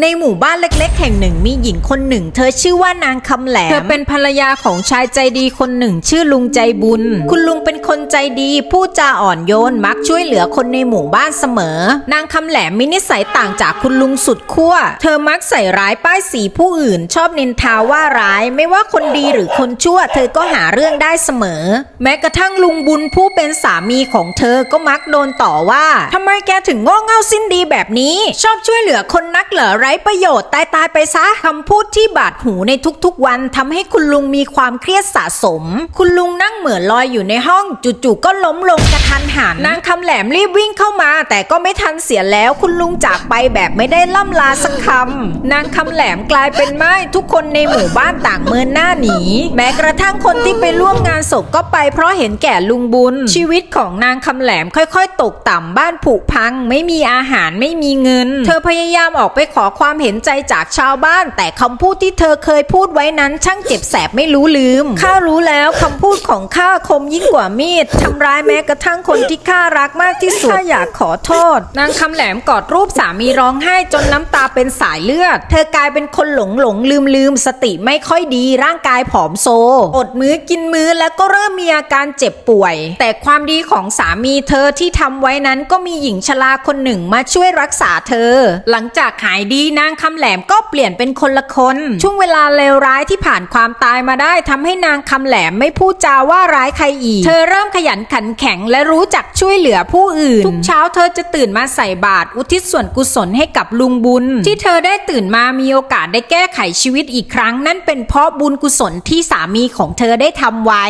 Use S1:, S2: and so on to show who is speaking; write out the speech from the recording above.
S1: ในหมู่บ้านเล็กๆ แห่งหนึ่งมีหญิงคนหนึ่ง เธอชื่อว่านางคำแหลม เธอเป็นภรรยาของชายใจดีคนหนึ่ง ชื่อลุงใจบุญ คุณลุงเป็นคนใจดีพูดจาอ่อนโยนมักช่วยเหลือคนในหมู่บ้านเสมอ นางคำแหลมมีนิสัยต่างจากคุณลุงสุดขั้ว เธอมักใส่ร้ายป้ายสีผู้อื่น ชอบนินทาว่าร้าย ไม่ว่าคนดีหรือคนชั่ว เธอก็หาเรื่องได้เสมอ แม้กระทั่งลุงบุญผู้เป็นสามีของเธอก็มักโดนต่อว่าทำไมแกถึงโง่เง่าสิ้นดีแบบนี้ ชอบช่วยเหลือคนนักเหรอไร้ประโยชน์ตายตายไปซะคำพูดที่บาดหูในทุกๆวันทำให้คุณลุงมีความเครียดสะสม คุณลุงนั่งเหมือนลอยอยู่ในห้องจู่ๆก็ล้มลงกระทันหันนางคำแหลมรีบวิ่งเข้ามา แต่ก็ไม่ทันเสียแล้วคุณลุงจากไปแบบไม่ได้ล่ำลาสักคำนางคำแหลมกลายเป็นไม้ทุกคนในหมู่บ้านต่างเมินหน้าหนี แม้กระทั่งคนที่ไปร่วมงานศพก็ไปเพราะเห็นแก่ลุงบุญ ชีวิตของนางคำแหลมค่อยๆ ตกต่ำบ้านผุพัง ไม่มีอาหารไม่มีเงิน เธอพยายามออกไปขอความเห็นใจจากชาวบ้าน แต่คำพูดที่เธอเคยพูดไว้นั้นช่างเจ็บแสบไม่รู้ลืม ข้ารู้แล้วคำพูด ของข้าคมยิ่งกว่ามีดทำร้ายแม้กระทั่งคนที่ข้ารักมากที่สุดข้าอยากขอโทษ นางคำแหลมกอดรูปสามีร้องไห้จนน้ำตาเป็นสายเลือด เธอกลายเป็นคนหลงหลงลืมลืมสติไม่ค่อยดีร่างกายผอมโซ อดมื้อกินมื้อแล้วก็เริ่มมีอาการเจ็บป่วย แต่ความดีของสามีเธอที่ทำไว้นั้นก็มีหญิงชราคนหนึ่งมาช่วยรักษาเธอ หลังจากหายดีนางคำแหลมก็เปลี่ยนเป็นคนละคน ช่วงเวลาเลวร้ายที่ผ่านความตายมาได้ทำให้นางคำแหลมไม่พูดจาว่าร้ายใครอีก เธอเริ่มขยันขันแข็งและรู้จักช่วยเหลือผู้อื่น ทุกเช้าเธอจะตื่นมาใส่บาตรอุทิศส่วนกุศลให้กับลุงบุญ ที่เธอได้ตื่นมามีโอกาสได้แก้ไขชีวิตอีกครั้ง นั่นเป็นเพราะบุญกุศลที่สามีของเธอได้ทำไว้